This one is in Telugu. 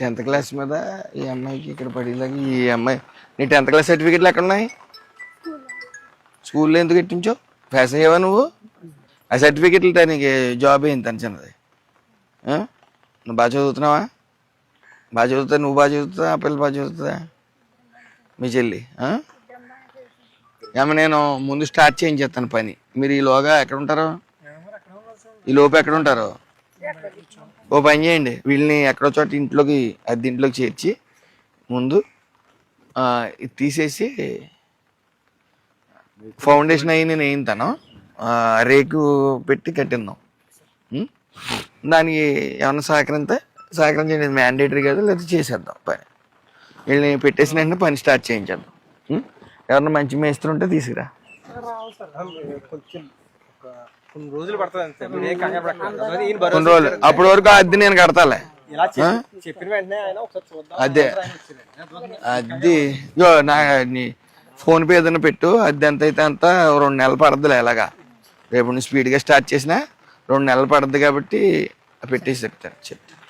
టెన్త్ క్లాస్ మీద ఈ అమ్మాయికి ఇక్కడ పడేలాగా ఈ అమ్మాయి నీ టెన్త్ క్లాస్ సర్టిఫికెట్లు ఎక్కడ ఉన్నాయి స్కూల్లో ఎందుకు ఎట్టించావు? పాస్ అయ్యావా నువ్వు? ఆ సర్టిఫికెట్లు నీకు జాబ్ అయింది తన చిన్నది? నువ్వు బాగా చదువుతున్నావా? బాగా చదువుతా నువ్వు బాగా చదువుతా ఆ పిల్ల బాగా చదువుతుందా? మీ చెల్లి? ఏమ నేను ముందు స్టార్ట్ చేయించేస్తాను పని. మీరు ఈలోగా ఎక్కడ ఉంటారు? ఈ లోపు ఎక్కడ ఉంటారు? ఓ పని చేయండి. వీళ్ళని ఎక్కడో చోట ఇంట్లోకి అద్దె ఇంట్లోకి చేర్చి ముందు ఇది తీసేసి ఫౌండేషన్ అయ్యి నేను వేయింతాను రేకు పెట్టి కట్టిందాం. దానికి ఏమన్నా సహకరిస్తే సహకరించండి చేయండి మ్యాండేటరీ కదా లేదా చేసేద్దాం పని. వీళ్ళని పెట్టేసిన వెంటనే పని స్టార్ట్ చేయించేద్దాం. ఎవరన్నా మంచి మేస్త్రి ఉంటే తీసుకురా. సార్. కొంచెం కొన్ని రోజులు పడుతుంది అంతే. మీరు ఏం కంగారు పడకండి. ఈయన భరోసా కొన్ని రోజులు. అప్పటి వరకు అద్దె నేను కడతాలే. ఇలా చెప్పి- చెప్పిన వెంటనే ఆయన ఒకసారి చూద్దాం. అదే. అద్దె. ఇగో నా నీ ఫోన్ పే ఏదైనా పెట్టు. అద్దె ఎంత అయితే అంత రెండు నెలలు పడద్దులే ఎలాగా. రేపు నువ్వు స్పీడ్గా స్టార్ట్ చేసినా రెండు నెలలు పడద్దు కాబట్టి పెట్టేసి చెప్తాను. చెప్పు.